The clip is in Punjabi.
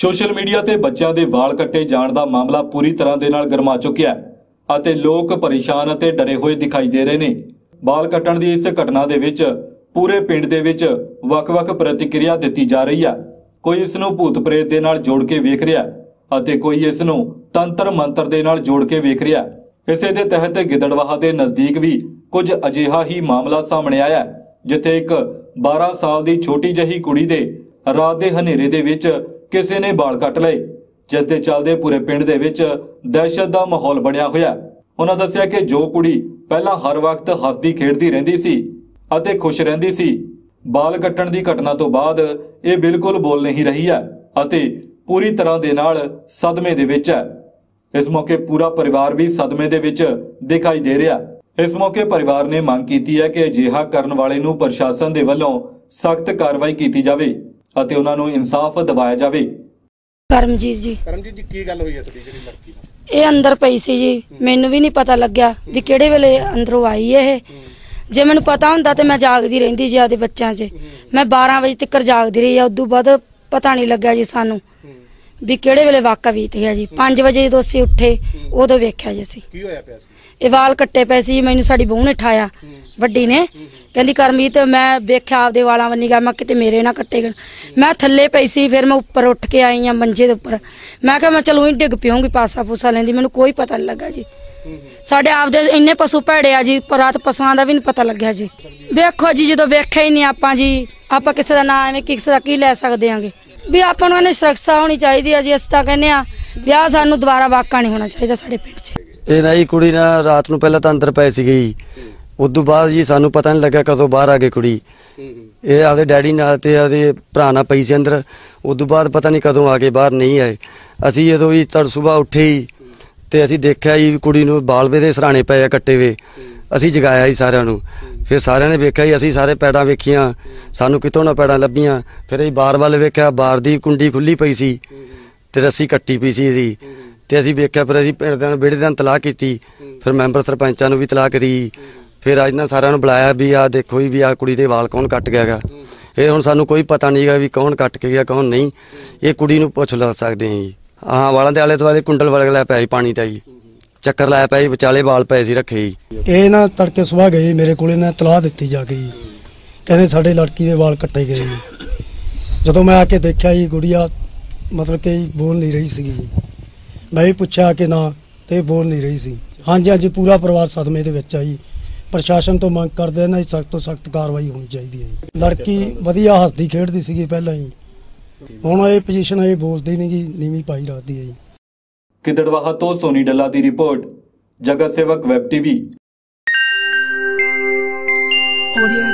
ਸੋਸ਼ਲ ਮੀਡੀਆ ਤੇ ਬੱਚਿਆਂ ਦੇ ਵਾਲ ਕੱਟੇ ਜਾਣ ਦਾ ਮਾਮਲਾ ਪੂਰੀ ਤਰ੍ਹਾਂ ਦੇ ਨਾਲ ਗਰਮਾ ਚੁੱਕਿਆ ਅਤੇ ਲੋਕ ਪਰੇਸ਼ਾਨ ਅਤੇ ਡਰੇ ਹੋਏ ਦਿਖਾਈ ਦੇ ਰਹੇ ਨੇ। ਵਾਲ ਕੱਟਣ ਦੀ ਇਸ ਘਟਨਾ ਦੇ ਵਿੱਚ ਪੂਰੇ ਪਿੰਡ ਦੇ ਵਿੱਚ ਵੱਖ-ਵੱਖ ਪ੍ਰਤੀਕਿਰਿਆ ਦਿੱਤੀ ਜਾ ਰਹੀ ਹੈ। ਕੋਈ ਇਸ ਨੂੰ ਭੂਤ ਪ੍ਰੇਤ ਦੇ ਨਾਲ ਜੋੜ ਕੇ ਵੇਖ ਰਿਹਾ ਅਤੇ ਕੋਈ ਇਸ ਨੂੰ ਤੰਤਰ ਮੰਤਰ ਦੇ ਨਾਲ ਜੋੜ ਕੇ ਵੇਖ ਰਿਹਾ ਇਸੇ ਦੇ ਤਹਿਤ ਗਿੱਦੜਵਾਹਾ ਦੇ ਨਜ਼ਦੀਕ ਵੀ ਕੁਝ ਅਜਿਹਾ ਹੀ ਮਾਮਲਾ ਸਾਹਮਣੇ ਆਇਆ ਜਿੱਥੇ ਇੱਕ 12 ਸਾਲ ਦੀ ਛੋਟੀ ਜਹੀ ਕੁੜੀ ਦੇ ਰਾਤ ਦੇ ਹਨੇਰੇ ਦੇ ਵਿੱਚ ਕਿਸੇ ਨੇ ਬਾਲ ਕੱਟ ਲਏ, ਜਿਸ ਦੇ ਚੱਲਦੇ ਪੂਰੇ ਪਿੰਡ ਦੇ ਵਿੱਚ ਦਹਿਸ਼ਤ ਦਾ ਮਾਹੌਲ ਬਣਿਆ ਹੋਇਆ ਹੈ। ਉਹਨਾਂ ਦੱਸਿਆ ਕਿ ਜੋ ਕੁੜੀ ਪਹਿਲਾਂ ਹਰ ਵਕਤ ਹੱਸਦੀ, ਖੇਡਦੀ ਰਹਿੰਦੀ ਸੀ ਅਤੇ ਖੁਸ਼ ਰਹਿੰਦੀ ਸੀ, ਵਾਲ ਕੱਟਣ ਦੀ ਘਟਨਾ ਤੋਂ ਬਾਅਦ ਇਹ ਬਿਲਕੁਲ ਬੋਲ ਨਹੀਂ ਰਹੀ ਹੈ ਅਤੇ ਪੂਰੀ ਤਰ੍ਹਾਂ ਦੇ ਨਾਲ ਸਦਮੇ ਦੇ ਵਿੱਚ ਹੈ। ਇਸ ਮੌਕੇ ਪੂਰਾ ਪਰਿਵਾਰ ਵੀ ਸਦਮੇ ਦੇ ਵਿੱਚ ਦਿਖਾਈ ਦੇ ਰਿਹਾ ਇਸ ਮੌਕੇ ਪਰਿਵਾਰ ਨੇ ਮੰਗ ਕੀਤੀ ਹੈ ਕਿ ਅਜਿਹਾ ਕਰਨ ਵਾਲੇ ਨੂੰ ਪ੍ਰਸ਼ਾਸਨ ਦੇ ਵੱਲੋਂ ਸਖਤ ਕਾਰਵਾਈ ਕੀਤੀ ਜਾਵੇ। ਅਤੇ ਉਹਨਾਂ ਨੂੰ ਇਨਸਾਫ ਦਿਵਾਇਆ ਜਾਵੇ। ਕਰਮਜੀਤ ਜੀ। ਕਰਮਜੀਤ ਜੀ ਕੀ ਗੱਲ ਹੋਈ ਹੈ ਤੁਹਾਡੀ ਜਿਹੜੀ ਲੜਕੀ ਨਾਲ? ਇਹ ਅੰਦਰ ਪਈ ਸੀ ਜੀ। ਮੈਨੂੰ ਵੀ ਨਹੀਂ ਪਤਾ ਲੱਗਿਆ ਵੀ ਕਿਹੜੇ ਵੇਲੇ ਅੰਦਰੋਂ ਆਈ ਇਹ। ਜੇ ਮੈਨੂੰ ਪਤਾ ਹੁੰਦਾ ਤੇ ਮੈਂ ਜਾਗਦੀ ਰਹਿੰਦੀ ਜੀ ਆਦੇ ਬੱਚਿਆਂ 'ਚ। ਮੈਂ 12 ਵਜੇ ਤੱਕ ਜਾਗਦੀ ਰਹੀ ਆ ਉਦੋਂ ਬਾਅਦ ਪਤਾ ਨਹੀਂ ਲੱਗਿਆ ਜੀ ਸਾਨੂੰ। ਵੀ ਕਿਹੜੇ ਵੇਲੇ ਵਾਕਾ ਬੀਤ ਗਿਆ ਜੀ? 5 ਵਜੇ ਜਦੋਂ ਅਸੀਂ ਉੱਠੇ ਉਦੋਂ ਵੇਖਿਆ ਜੀ ਅਸੀਂ। ਕੀ ਹੋਇਆ ਪਿਆ ਸੀ? ਇਹ ਵਾਲ ਕੱਟੇ ਪਏ ਸੀ ਮੈਨੂੰ ਸਾਡੀ ਬਹੂ ਨੇ ਠਾਇਆ ਵੱਡੀ ਨੇ। ਕਹਿੰਦੀ ਕਰਮੀਤ ਮੈਂ ਵੇਖਿਆ ਆਪਦੇ ਵਾਲਾਂ ਵੰਨੀ ਗਿਆ। ਮੈਂ ਕਿਤੇ ਮੇਰੇ ਨਾ ਕੱਟੇ ਗਏ। ਮੈਂ ਥੱਲੇ ਪਈ ਸੀ ਫਿਰ ਮੈਂ ਉੱਪਰ ਉੱਠ ਕੇ ਆਈ ਆ ਮੰਜੇ ਦੇ ਉੱਪਰ। ਮੈਂ ਕਿਹਾ ਮੈਂ ਚਲੋ ਹੀ ਡਿੱਗ ਪਿਉਂਗੀ ਪਾਸਾ ਪੂਸਾ ਲੈਂਦੀ। ਮੈਨੂੰ ਕੋਈ ਪਤਾ ਨਹੀਂ ਲੱਗਾ ਜੀ। ਸਾਡੇ ਆਪਦੇ ਇੰਨੇ ਪਸ਼ੂ ਭੈੜੇ ਆ ਜੀ ਪਰ ਰਾਤ ਪਸ਼ੂਆਂ ਦਾ ਵੀ ਨਹੀਂ ਪਤਾ ਲੱਗਿਆ ਜੀ। ਵੇਖੋ ਜੀ ਜਦੋਂ ਵੇਖਿਆ ਹੀ ਨਹੀਂ ਆਪਾਂ ਜੀ ਆਪਾਂ ਕਿਸੇ ਦਾ ਨਾਂ ਐਵੇਂ ਕਿਸੇ ਦਾ ਕੀ ਲੈ ਸਕਦੇ ਆਂਗੇ? ਵੀ ਆਪਾਂ ਨੂੰ ਇਹਨੇ ਸੁਰੱਖਿਆ ਹੋਣੀ ਚਾਹੀਦੀ ਆ ਜੀ, ਅਸੀਂ ਤਾਂ ਕਹਿੰਦੇ ਆ, ਵਿਆਹ ਸਾਨੂੰ ਦੁਬਾਰਾ ਵਾਕਾ ਨਹੀਂ ਹੋਣਾ ਚਾਹੀਦਾ ਸਾਡੇ ਪਿੰਡ 'ਚ। ਇਹ ਨਾ ਜੀ ਕੁੜੀ ਨਾ ਰਾਤ ਨੂੰ ਪਹਿਲਾਂ ਤਾਂ ਅੰਦਰ ਪੈ ਸੀਗੀ ਜੀ। ਉਦੋਂ ਬਾਅਦ ਜੀ ਸਾਨੂੰ ਪਤਾ ਨਹੀਂ ਲੱਗਾ ਕਦੋਂ ਬਾਹਰ ਆ ਗਈ ਕੁੜੀ। ਇਹ ਆਪਦੇ ਡੈਡੀ ਨਾਲ ਤੇ ਆਪਦੇ ਭਰਾ ਨਾਲ ਪਈ ਸੀ ਅੰਦਰ। ਉਦੋਂ ਬਾਅਦ ਪਤਾ ਨਹੀਂ ਕਦੋਂ ਆ ਕੇ ਬਾਹਰ ਨਹੀਂ ਆਏ। ਅਸੀਂ ਜਦੋਂ ਵੀ ਤੜ ਸਵੇਰ ਉੱਠੇ ਹੀ ਤੇ ਅਸੀਂ ਦੇਖਿਆ ਜੀ ਕੁੜੀ ਨੂੰ ਬਾਲਵੇ ਦੇ ਸਰਾਣੇ ਪਏ ਆ ਕੱਟੇ ਵੇ ਅਸੀਂ ਜਗਾਇਆ ਜੀ ਸਾਰਿਆਂ ਨੂੰ। ਫਿਰ ਸਾਰਿਆਂ ਨੇ ਵੇਖਿਆ ਜੀ ਅਸੀਂ ਸਾਰੇ ਪੈੜਾਂ ਵੇਖੀਆਂ, ਸਾਨੂੰ ਕਿਤੋਂ ਨਾ ਪੈੜਾਂ ਲੱਭੀਆਂ। ਫਿਰ ਅਸੀਂ ਬਾਰ ਵੱਲ ਵੇਖਿਆ ਬਾਰ ਦੀ ਕੁੰਡੀ ਖੁੱਲੀ ਪਈ ਸੀ ਤੇ ਰੱਸੀ ਕੱਟੀ ਪਈ ਸੀ ਇਹਦੀ। ਤੇ ਅਸੀਂ ਵੇਖਿਆ, ਫਿਰ ਅਸੀਂ ਪਿੰਡ ਦੇ ਵਿਹੜੇ ਦੇ ਤਲਾਹ ਕੀਤੀ। ਫਿਰ ਮੈਂਬਰ ਸਰਪੰਚਾਂ ਨੂੰ ਵੀ ਤਲਾਹ ਕਰੀ। ਫਿਰ ਅੱਜ ਨਾ ਸਾਰਿਆਂ ਨੂੰ ਬੁਲਾਇਆ ਵੀ ਆ ਦੇਖੋ ਵੀ ਆ ਕੁੜੀ ਦੇ ਵਾਲ ਕੌਣ ਕੱਟ ਗਿਆਗਾ। ਇਹ ਹੁਣ ਸਾਨੂੰ ਕੋਈ ਪਤਾ ਨਹੀਂਗਾ ਵੀ ਕੌਣ ਕੱਟ ਕੇ ਗਿਆ, ਕੌਣ ਨਹੀਂ। ਇਹ ਕੁੜੀ ਨੂੰ ਪੁੱਛ ਲਾ ਸਕਦੇ ਹਾਂ ਜੀ। ਹਾਂ ਵਾਲਾਂ ਦੇ ਆਲੇ ਦੁਆਲੇ ਕੁੰਡਲ ਵਰਗ ਲੈ ਪਿਆ ਸੀ ਪਾਣੀ ਦਾ ਜੀ। ਚੱਕਰ ਲਾਇਆ ਪਿਆ ਸੀ ਵਿਚਾਲੇ ਵਾਲ ਪਏ ਸੀ ਰੱਖੇ ਜੀ। ਇਹ ਨਾ ਤੜਕੇ ਸਵੇਰ ਗਏ ਮੇਰੇ ਕੋਲੇ ਨਾ ਤਲਾਹ ਦਿੱਤੀ ਜਾ ਕੇ ਜੀ। ਕਹਿੰਦੇ ਸਾਡੇ ਲੜਕੀ ਦੇ ਵਾਲ ਕੱਟੇ ਗਏ ਜੀ। ਜਦੋਂ ਮੈਂ ਆ ਕੇ ਦੇਖਿਆ ਜੀ, ਗੁੜੀਆ, ਮਤਲਬ ਕਿ ਬੋਲ ਨਹੀਂ ਰਹੀ ਸੀਗੀ ਜੀ। ਮੈਂ ਵੀ ਪੁੱਛਿਆ ਕਿ ਨਾ, ਤੇ ਬੋਲ ਨਹੀਂ ਰਹੀ ਸੀ। ਹਾਂਜੀ ਹਾਂਜੀ, ਪੂਰਾ ਪਰਿਵਾਰ ਸਦਮੇ ਦੇ ਵਿੱਚ ਆ ਜੀ। ਪ੍ਰਸ਼ਾਸਨ ਤੋਂ ਮੰਗ ਕਰਦੇ ਨੇ ਸਖਤ ਤੋਂ ਸਖਤ ਕਾਰਵਾਈ ਹੋਣੀ ਚਾਹੀਦੀ ਹੈ ਜੀ। ਲੜਕੀ ਵਧੀਆ ਹੱਸਦੀ, ਖੇਡਦੀ ਸੀਗੀ ਪਹਿਲਾਂ ਹੀ ਹੁਣ ਇਹ ਪੋਜੀਸ਼ਨ ਇਹ ਬੋਲਦੀ ਨਹੀਂ ਗੀ, ਨੀਵੀਂ ਪਾਈ ਰੱਖਦੀ ਹੈ ਜੀ। ਗਿੱਦੜਵਾਹਾ ਤੋਂ ਸੋਨੀ ਡੱਲਾ ਦੀ ਰਿਪੋਰਟ ਜਗਤ ਸੇਵਕ ਵੈਬ ਟੀਵੀ Audio